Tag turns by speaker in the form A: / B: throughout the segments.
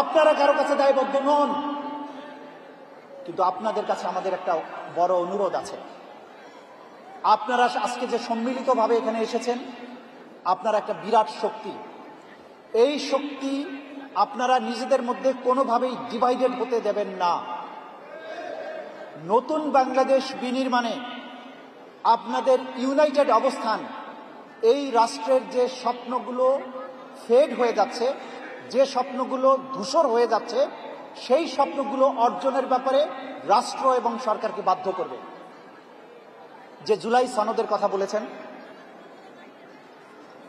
A: আপনারা কারও কাছে দায়বদ্ধ নন। কিন্তু আপনাদের কাছে আমাদের একটা বড় অনুরোধ আছে। আপনারা আজকে যে সম্মিলিতভাবে এখানে এসেছেন, আপনারা একটা বিরাট শক্তি। এই শক্তি আপনারা নিজেদের মধ্যে কোনোভাবেই ডিভাইডেড হতে দেবেন না। নতুন বাংলাদেশ বিনির্মাণে আপনাদের ইউনাইটেড অবস্থান, এই রাষ্ট্রের যে স্বপ্নগুলো ফেড হয়ে যাচ্ছে যে স্বপ্নগুলো ধূসর হয়ে যাচ্ছে, সেই স্বপ্নগুলো অর্জনের ব্যাপারে রাষ্ট্র এবং সরকারকে বাধ্য করবে। যে জুলাই সনদের কথা বলেছেন,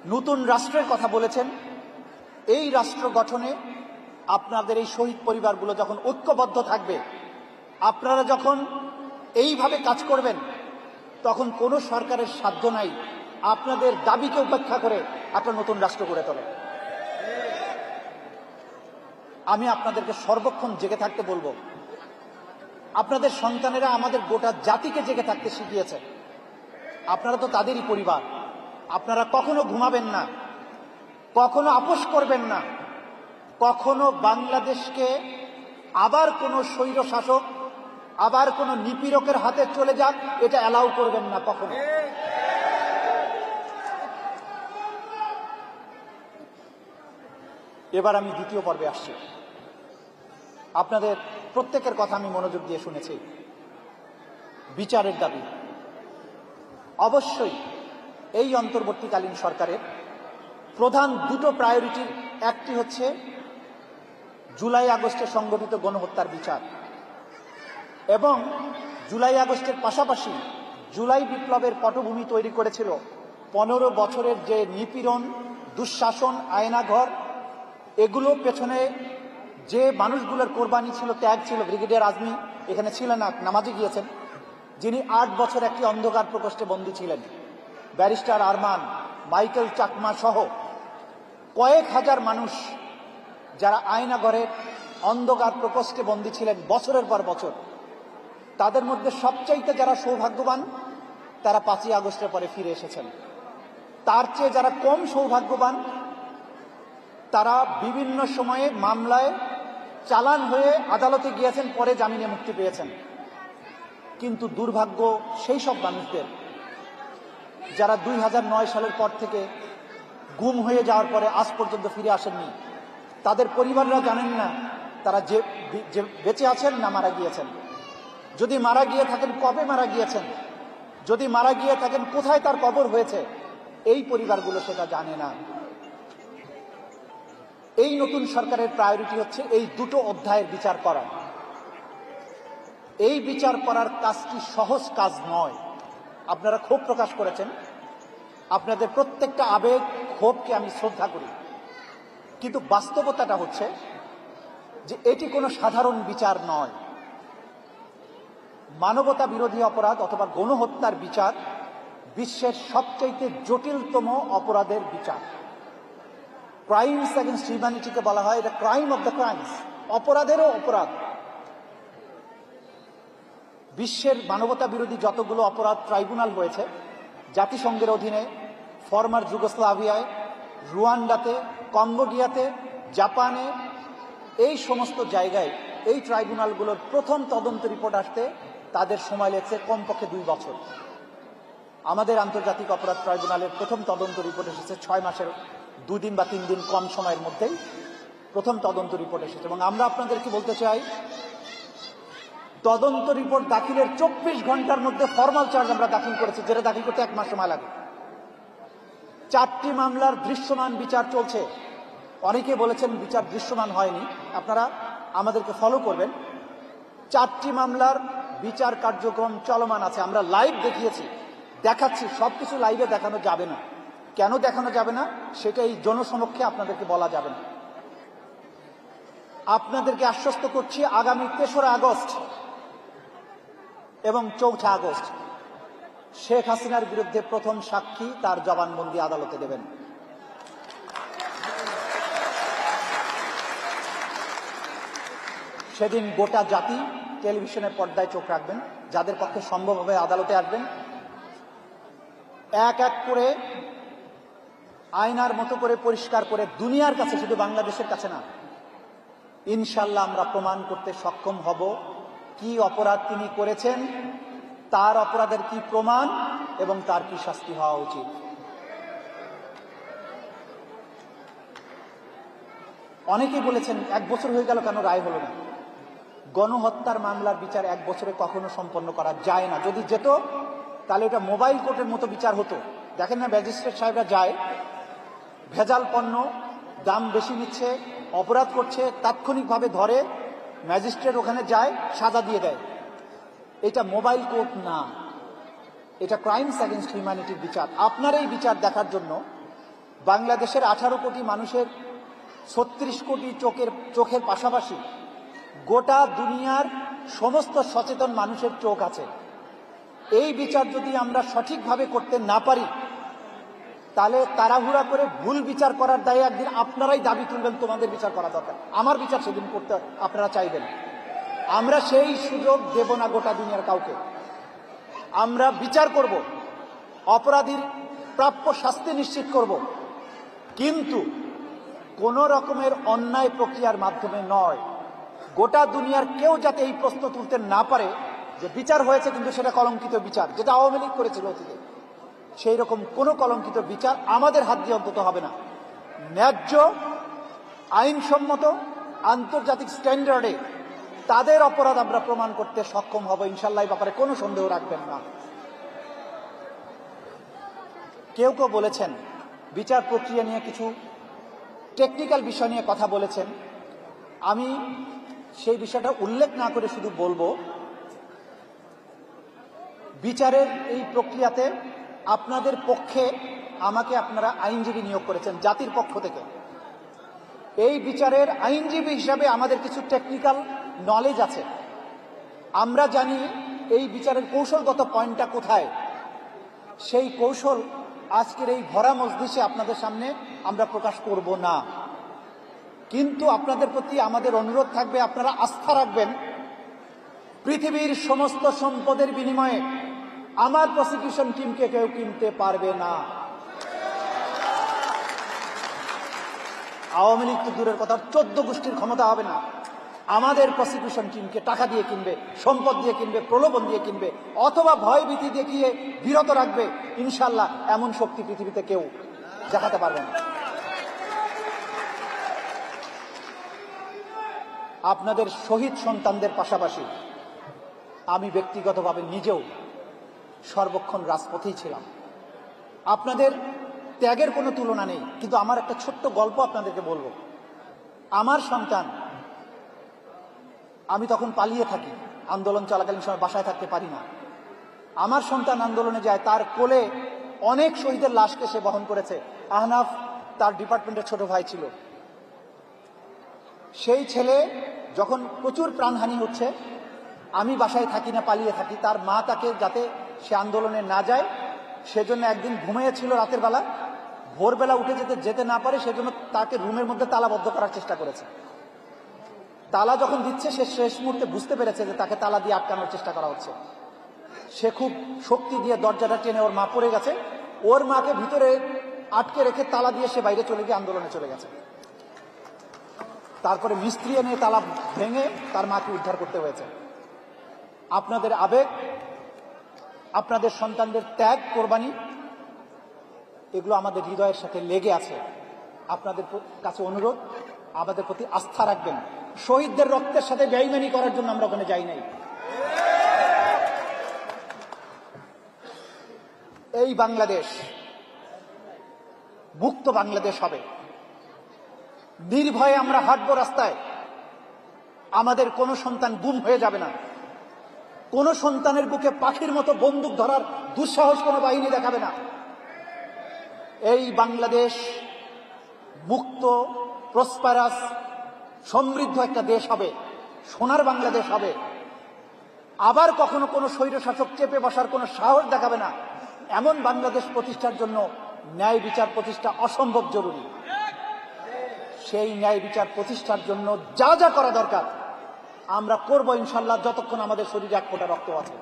A: নতুন রাষ্ট্রের কথা বলেছেন, এই রাষ্ট্র গঠনে আপনাদের এই শহীদ পরিবারগুলো যখন ঐক্যবদ্ধ থাকবে, আপনারা যখন এইভাবে কাজ করবেন, তখন কোনো সরকারের সাধ্য নাই। আপনাদের দাবিকে উপেক্ষা করে একটা নতুন রাষ্ট্র গড়ে তোলে আমি আপনাদেরকে সর্বক্ষণ জেগে থাকতে বলব। আপনাদের সন্তানেরা আমাদের গোটা জাতিকে জেগে থাকতে শিখিয়েছে। আপনারা তো তাদেরই পরিবার। আপনারা কখনো ঘুমাবেন না। কখনো আপোষ করবেন না। কখনো বাংলাদেশকে আবার কোনো স্বৈর শাসক আবার কোনো নিপীড়কের হাতে চলে যাক, এটা অ্যালাউ করবেন না কখনো। এবার আমি দ্বিতীয় পর্বে আসছি। আপনাদের প্রত্যেকের কথা আমি মনোযোগ দিয়ে শুনেছি। বিচারের দাবি। অবশ্যই এই অন্তর্বর্তীকালীন সরকারের প্রধান দুটো প্রায়োরিটির একটি হচ্ছে জুলাই আগস্টে সংগঠিত গণহত্যার বিচার এবং জুলাই আগস্টের পাশাপাশি জুলাই বিপ্লবের পটভূমি তৈরি করেছিল পনেরো বছরের যে নিপীড়ন, দুঃশাসন, আয়নাঘর এগুলো পেছনে যে মানুষগুলোর কোরবানি ছিল, ত্যাগ ছিল, ব্রিগেডিয়ার আজমি এখানে ছিলেন নামাজে গিয়েছেন, যিনি আট বছর একটি অন্ধকার প্রকোষ্ঠে বন্দী ছিলেন। ব্যারিস্টার আরমান, মাইকেল চাকমা সহ কয়েক হাজার মানুষ যারা আয়নাঘরের অন্ধকার প্রকোষ্ঠে বন্দী ছিলেন বছরের পর বছর, তাদের মধ্যে সবচাইতে যারা সৌভাগ্যবান, তারা পাঁচই আগস্টের পরে ফিরে এসেছেন। তার চেয়ে যারা কম সৌভাগ্যবান তারা বিভিন্ন সময়ে মামলায় চালান হয়ে আদালতে গিয়েছেন, পরে জামিনে মুক্তি পেয়েছেন। কিন্তু দুর্ভাগ্য সেই সব মানুষদের, যারা দুই হাজার নয় সালের পর থেকে গুম হয়ে যাওয়ার পরে আজ পর্যন্ত ফিরে আসেননি, তাদের পরিবাররা জানেন না তারা যে যে বেঁচে আছেন না মারা গিয়েছেন। যদি মারা গিয়ে থাকেন, কবে মারা গিয়েছেন? যদি মারা গিয়ে থাকেন, কোথায় তার কবর হয়েছে? এই পরিবারগুলো সেটা জানে না। এই নতুন সরকারের প্রায়োরিটি হচ্ছে এই দুটো অধ্যায়ের বিচার করা। এই বিচার করার কাজটি সহজ কাজ নয়? আপনারা ক্ষোভ প্রকাশ করেছেন। আপনাদের প্রত্যেকটা আবেগ, ক্ষোভকে আমি শ্রদ্ধা করি। কিন্তু বাস্তবতাটা হচ্ছে যে এটি কোনো সাধারণ বিচার নয়। মানবতা বিরোধী অপরাধ অথবা গণহত্যার বিচার বিশ্বের সবচাইতে জটিলতম অপরাধের বিচার। ক্রাইমস অ্যাগেন্স্ট হিউম্যানিটিকে বলা হয় এটা ক্রাইম অফ দ্য ক্রাইমস অপরাধেরও অপরাধ। বিশ্বের মানবতা বিরোধী যতগুলো অপরাধ ট্রাইব্যুনাল হয়েছে, জাতিসংঘের অধীনে ফরমার যুগোস্লাভিয়ায়, রুয়ান্ডাতে, কম্বোডিয়াতে, জাপানে, এই সমস্ত জায়গায় এই ট্রাইব্যুনালগুলোর প্রথম তদন্ত রিপোর্ট আসতে তাদের সময় লেগেছে কমপক্ষে দুই বছর। আমাদের আন্তর্জাতিক অপরাধ ট্রাইব্যুনালের প্রথম তদন্ত রিপোর্ট এসেছে ছয় মাসের দুদিন বা তিন দিন কম সময়ের মধ্যেই প্রথম তদন্ত রিপোর্ট এসেছে। এবং আমরা আপনাদেরকে বলতে চাই, তদন্ত রিপোর্ট দাখিলের চব্বিশ ঘণ্টার মধ্যে ফর্মাল চার্জ আমরা দাখিল করেছি, যেটা দাখিল করতে এক মাস সময় লাগে। চারটি মামলার দৃশ্যমান বিচার চলছে। অনেকে বলেছেন বিচার দৃশ্যমান হয়নি। আপনারা আমাদেরকে ফলো করবেন। চারটি মামলার বিচার কার্যক্রম চলমান আছে। আমরা লাইভ দেখিয়েছি, দেখাচ্ছি, সবকিছু লাইভে দেখানো যাবে না। কেন দেখানো যাবে না সেটা এই জনসমক্ষে আপনাদেরকে বলা যাবে না। আপনাদেরকে আশ্বস্ত করছি আগামী তেসরা আগস্ট এবং চৌঠা আগস্ট শেখ হাসিনার বিরুদ্ধে প্রথম সাক্ষী তার জবানবন্দি আদালতে দেবেন। সেদিন গোটা জাতি টেলিভিশনের পর্দায় চোখ রাখবেন, যাদের পক্ষে সম্ভব হবে আদালতে আসবেন। এক এক করে আয়নার মতো করে পরিষ্কার করে দুনিয়ার কাছে শুধু বাংলাদেশের কাছে না, ইনশাল্লাহ আমরা প্রমাণ করতে সক্ষম হব কি অপরাধ তিনি করেছেন, তার অপরাধের কি প্রমাণ এবং তার কি শাস্তি হওয়া উচিত। অনেকেই বলেছেন, এক বছর হয়ে গেল কেন রায় হলো না? গণহত্যার মামলার বিচার এক বছরে কখনো সম্পন্ন করা যায় না। যদি যেত, তাহলে এটা মোবাইল কোর্টের মতো বিচার হতো। দেখেন না, ম্যাজিস্ট্রেট সাহেবরা যায় ভেজাল পণ্য দাম বেশি নিচ্ছে, অপরাধ করছে, তাৎক্ষণিকভাবে ধরে, ম্যাজিস্ট্রেট ওখানে যায়, সাজা দিয়ে দেয়। এটা মোবাইল কোর্ট না। এটা ক্রাইমস অ্যাগেনস্ট হিউম্যানিটির বিচার। আপনার এই বিচার দেখার জন্য বাংলাদেশের আঠারো কোটি মানুষের ছত্রিশ কোটি চোখের চোখের পাশাপাশি গোটা দুনিয়ার সমস্ত সচেতন মানুষের চোখ আছে। এই বিচার যদি আমরা সঠিকভাবে করতে না পারি তাহলে তাড়াহুড়া করে ভুল বিচার করার দায়ে একদিন আপনারাই দাবি তুলবেন, তোমাদের বিচার করা দরকার। আমার বিচার সেদিন করতে আপনারা চাইবেন আমরা সেই সুযোগ দেব না গোটা দুনিয়ার কাউকে। আমরা বিচার করব, অপরাধীর প্রাপ্য শাস্তি নিশ্চিত করব। কিন্তু কোন রকমের অন্যায় প্রক্রিয়ার মাধ্যমে নয়। গোটা দুনিয়ার কেউ যাতে এই প্রশ্ন তুলতে না পারে যে বিচার হয়েছে কিন্তু সেটা কলঙ্কিত বিচার, যেটা আওয়ামী লীগ করেছিল অতীতে। সেই রকম কোনো কলঙ্কিত বিচার আমাদের হাত দিয়ে অন্তত হবে না। ন্যায্য, আইনসম্মত, আন্তর্জাতিক স্ট্যান্ডার্ডে তাদের অপরাধ আমরা প্রমাণ করতে সক্ষম হব। ইনশাল্লাহ ব্যাপারে কোনো সন্দেহ রাখবেন না। কেউ কেউ বলেছেন, বিচার প্রক্রিয়া নিয়ে কিছু টেকনিক্যাল বিষয় নিয়ে কথা বলেছেন। আমি সেই বিষয়টা উল্লেখ না করে শুধু বলব, বিচারের এই প্রক্রিয়াতে আপনাদের পক্ষে আমাকে আপনারা আইনজীবী নিয়োগ করেছেন, জাতির পক্ষ থেকে। এই বিচারের আইনজীবী হিসাবে আমাদের কিছু টেকনিক্যাল নলেজ আছে। আমরা জানি এই বিচারের কৌশলগত পয়েন্টটা কোথায়। সেই কৌশল আজকের এই ভরা মজলিসে আপনাদের সামনে আমরা প্রকাশ করব না। কিন্তু আপনাদের প্রতি আমাদের অনুরোধ থাকবে, আপনারা আস্থা রাখবেন। পৃথিবীর সমস্ত সম্পদের বিনিময়ে আমার প্রসিকিউশন টিমকে কেউ কিনতে পারবে না। আওয়ামী লীগ তো দূরের কথা, চোদ্দ গোষ্ঠীর ক্ষমতা হবে না। আমাদের প্রসিকিউশন টিমকে টাকা দিয়ে কিনবে, সম্পদ দিয়ে কিনবে, প্রলোভন দিয়ে কিনবে, অথবা ভয়ভীতি দেখিয়ে বিরত রাখবে ইনশাল্লাহ এমন শক্তি পৃথিবীতে কেউ দেখাতে পারবে না। আপনাদের শহীদ সন্তানদের পাশাপাশি আমি ব্যক্তিগতভাবে নিজেও সর্বক্ষণ রাজপথেই ছিলাম। আপনাদের ত্যাগের কোনো তুলনা নেই, কিন্তু আমার একটা ছোট্ট গল্প আপনাদেরকে বলব। আমার সন্তান, আমি তখন পালিয়ে থাকি, আন্দোলন চলাকালীন সময় বাসায় থাকতে পারি না। আমার সন্তান আন্দোলনে যায়, তার কোলে অনেক শহীদের লাশকে সে বহন করেছে। আহনাফ তার ডিপার্টমেন্টের ছোট ভাই ছিল। সেই ছেলে যখন প্রচুর প্রাণহানি হচ্ছে আমি বাসায় থাকি না, পালিয়ে থাকি। তার মা তাকে যাতে সে আন্দোলনে না যায়, সেজন্য একদিন ঘুমিয়েছিল রাতের বেলা। ভোরবেলা উঠে যেতে যেতে না পারে, সেজন্য তাকে রুমের মধ্যে তালাবদ্ধ করার চেষ্টা করেছে। তালা যখন দিচ্ছে, সে শেষ মুহূর্তে বুঝতে পেরেছে যে তাকে তালা দিয়ে আটকানোর চেষ্টা করা হচ্ছে। সে খুব শক্তি দিয়ে দরজাটা টেনে ওর মা পড়ে গেছে। ওর মাকে ভিতরে আটকে রেখে তালা দিয়ে সে বাইরে চলে গিয়ে আন্দোলনে চলে গেছে। তারপরে মিস্ত্রি এনে তালা ভেঙে তার মাকে উদ্ধার করতে হয়েছে। আপনাদের আবেগ, আপনাদের সন্তানদের ত্যাগ, কোরবানি, এগুলো আমাদের হৃদয়ের সাথে লেগে আছে। আপনাদের কাছে অনুরোধ, আমাদের প্রতি আস্থা রাখবেন। শহীদদের রক্তের সাথে বেইমানি করার জন্য আমরা ওখানে যাই নাই। এই বাংলাদেশ মুক্ত বাংলাদেশ হবে। নির্ভয়ে আমরা হাঁটবো রাস্তায়। আমাদের কোনো সন্তান গুম হয়ে যাবে না। কোন সন্তানের বুকে পাখির মতো বন্দুক ধরার দুঃসাহস কোনো বাহিনী দেখাবে না। এই বাংলাদেশ মুক্ত, প্রসপারাস, সমৃদ্ধ একটা দেশ হবে, সোনার বাংলাদেশ হবে। আবার কখনো কোনো স্বৈরশাসক চেপে বসার কোনো সাহস দেখাবে না। এমন বাংলাদেশ প্রতিষ্ঠার জন্য ন্যায় বিচার প্রতিষ্ঠা অসম্ভব জরুরি। সেই ন্যায় বিচার প্রতিষ্ঠার জন্য যা যা করা দরকার আমরা করব ইনশাল্লাহ যতক্ষণ আমাদের শরীরে এক ফোঁটা রক্ত আছে।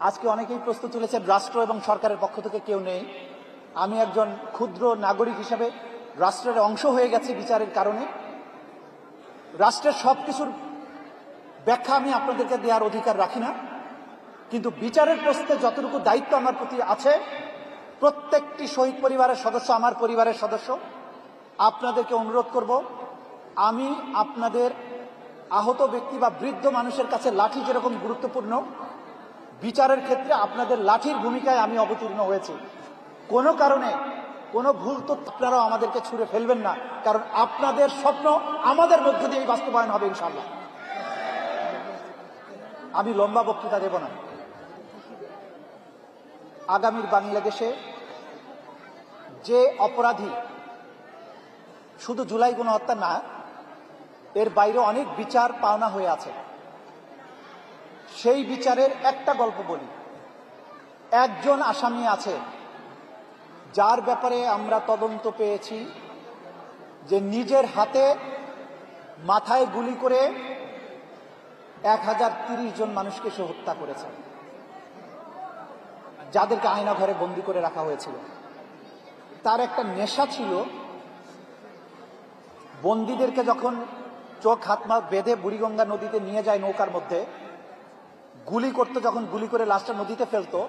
A: আজকে অনেকেই প্রশ্ন তুলেছেন, রাষ্ট্র এবং সরকারের পক্ষ থেকে কেউ নেই। আমি একজন ক্ষুদ্র নাগরিক হিসাবে রাষ্ট্রের অংশ হয়ে গেছে বিচারের কারণে। রাষ্ট্রের সব কিছুর ব্যাখ্যা আমি আপনাদেরকে দেওয়ার অধিকার রাখি না। কিন্তু বিচারের প্রশ্নে যতটুকু দায়িত্ব আমার প্রতি আছে, প্রত্যেকটি শহীদ পরিবারের সদস্য, আমার পরিবারের সদস্য, আপনাদেরকে অনুরোধ করব আমি আপনাদের আহত ব্যক্তি বা বৃদ্ধ মানুষের কাছে লাঠি যেরকম গুরুত্বপূর্ণ, বিচারের ক্ষেত্রে আপনাদের লাঠির ভূমিকায় আমি অবতীর্ণ হয়েছি। কোনো কারণে, কোনো ভুল তো আপনারাও আমাদেরকে ছুঁড়ে ফেলবেন না, কারণ আপনাদের স্বপ্ন আমাদের মধ্য দিয়েই বাস্তবায়ন হবে ইনশাল্লাহ আমি লম্বা বক্তৃতা দেব না। আগামীর বাংলাদেশে যে অপরাধী, শুধু জুলাই গণহত্যা না এর বাইরে অনেক বিচার পাওনা হয়ে আছে। সেই বিচারের একটা গল্প বলি। একজন আসামি আছে, যার ব্যাপারে আমরা তদন্ত পেয়েছি যে নিজের হাতে মাথায় গুলি করে এক হাজার তিরিশ জন মানুষকে সে হত্যা করেছে। যাদেরকে আয়না ঘরে বন্দি করে রাখা হয়েছিল। তার একটা নেশা ছিল। বন্দীদেরকে যখন চোখ, হাত মা বেঁধে বুড়িগঙ্গা নদীতে নিয়ে যায় নৌকার মধ্যে। গুলি করতে যখন গুলি করে লাশটা নদীতে ফেলতো,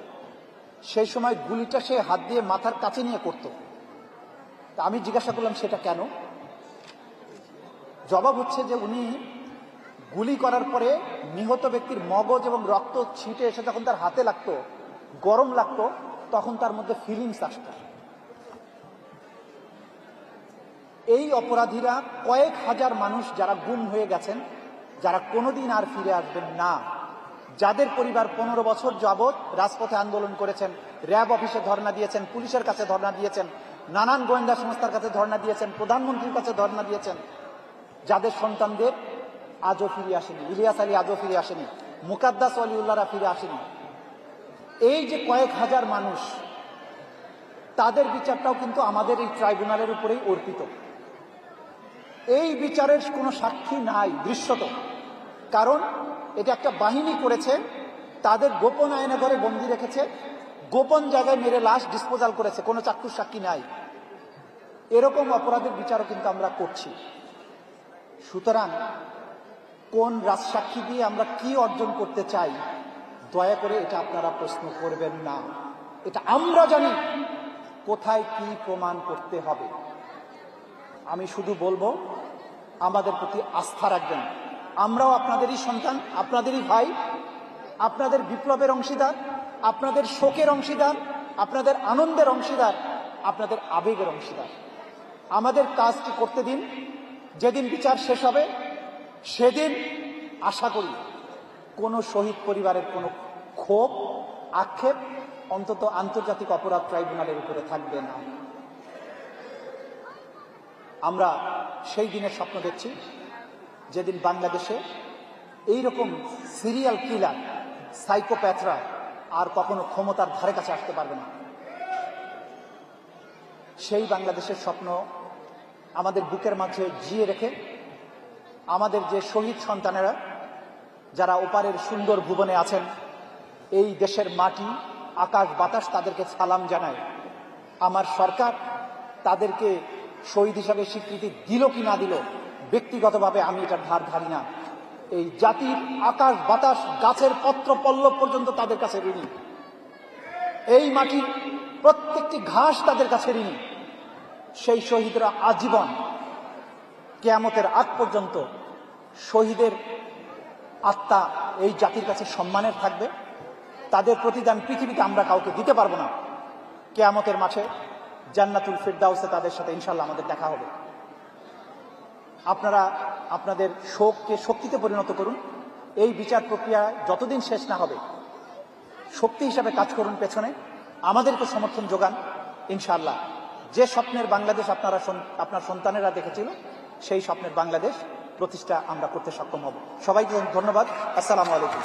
A: সেই সময় গুলিটা সে হাত দিয়ে মাথার কাছে নিয়ে করত। আমি জিজ্ঞাসা করলাম, সেটা কেন? জবাব হচ্ছে যে উনি গুলি করার পরে নিহত ব্যক্তির মগজ এবং রক্ত ছিটে এসে যখন তার হাতে লাগতো, গরম লাগতো, তখন তার মধ্যে ফিলিংস আসতো। এই অপরাধীরা কয়েক হাজার মানুষ যারা গুম হয়ে গেছেন, যারা কোনোদিন আর ফিরে আসবেন না। যাদের পরিবার পনেরো বছর যাবৎ রাজপথে আন্দোলন করেছেন, র্যাব অফিসে ধর্ণা দিয়েছেন, পুলিশের কাছে ধর্ণা দিয়েছেন, নানান গোয়েন্দা সংস্থার কাছে ধর্ণা দিয়েছেন, প্রধানমন্ত্রীর কাছে ধর্ণা দিয়েছেন, যাদের সন্তানদের আজও ফিরে আসেনি, ইলিয়াস আলী আজও ফিরে আসেনি, মুকাদ্দাস অলিউল্লাহরা ফিরে আসেনি। এই যে কয়েক হাজার মানুষ, তাদের বিচারটাও কিন্তু আমাদের এই ট্রাইব্যুনালের উপরেই অর্পিত। এই বিচারের কোনো সাক্ষী নাই দৃশ্যত। কারণ এটা একটা বাহিনী করেছে, তাদের গোপন আয়না ঘরে বন্দি রেখেছে, গোপন জায়গায় মেরে লাশ ডিসপোজাল করেছে, কোনো চাক্ষুষ সাক্ষী নাই। এরকম অপরাধের বিচারও কিন্তু আমরা করছি। সুতরাং কোন রাজসাক্ষী দিয়ে আমরা কি অর্জন করতে চাই, দয়া করে এটা আপনারা প্রশ্ন করবেন না। এটা আমরা জানি কোথায় কি প্রমাণ করতে হবে। আমি শুধু বলব, আমাদের প্রতি আস্থা রাখবেন। আমরাও আপনাদেরই সন্তান, আপনাদেরই ভাই, আপনাদের বিপ্লবের অংশীদার, আপনাদের শোকের অংশীদার, আপনাদের আনন্দের অংশীদার, আপনাদের আবেগের অংশীদার। আমাদের কাজটি করতে দিন, যেদিন বিচার শেষ হবে, সেদিন আশা করি কোনো শহীদ পরিবারের কোনো ক্ষোভ, আক্ষেপ, অন্তত আন্তর্জাতিক অপরাধ ট্রাইব্যুনালের উপরে থাকবে না। আমরা সেই দিনের স্বপ্ন দেখছি, যেদিন বাংলাদেশে এই রকম সিরিয়াল কিলার সাইকোপ্যাথরা আর কখনো ক্ষমতার ধারে কাছে আসতে পারবে না। সেই বাংলাদেশের স্বপ্ন আমাদের বুকের মাঝে জিয়ে রেখে আমাদের যে শহীদ সন্তানেরা, যারা ওপারের সুন্দর ভুবনে আছেন, এই দেশের মাটি, আকাশ, বাতাস তাদেরকে সালাম জানায়। আমার সরকার তাদেরকে শহীদ হিসাবে স্বীকৃতি দিল কি না দিল, ব্যক্তিগতভাবে আমি এটার ধার ধারি না। এই জাতির আকাশ বাতাস গাছের পত্র পল্লব পর্যন্ত তাদের কাছে ঋণী। এই মাটির প্রত্যেকটি ঘাস তাদের কাছে ঋণী। সেই শহীদরা আজীবন কেয়ামতের আগ পর্যন্ত শহীদের আত্মা এই জাতির কাছে সম্মানের থাকবে। তাদের প্রতিদান পৃথিবীতে আমরা কাউকে দিতে পারব না। কেয়ামতের মাঠে জান্নাতুল ফিরদাউসে তাদের সাথে ইনশাল্লাহ আমাদের দেখা হবে। আপনারা আপনাদের শোককে শক্তিতে পরিণত করুন। এই বিচার প্রক্রিয়া যতদিন শেষ না হবে, শক্তি হিসাবে কাজ করুন পেছনে। আমাদেরকে সমর্থন যোগান ইনশাল্লাহ যে স্বপ্নের বাংলাদেশ আপনারা আপনার সন্তানেরা দেখেছিল, সেই স্বপ্নের বাংলাদেশ প্রতিষ্ঠা আমরা করতে সক্ষম হব। সবাইকে ধন্যবাদ। আসসালামু আলাইকুম।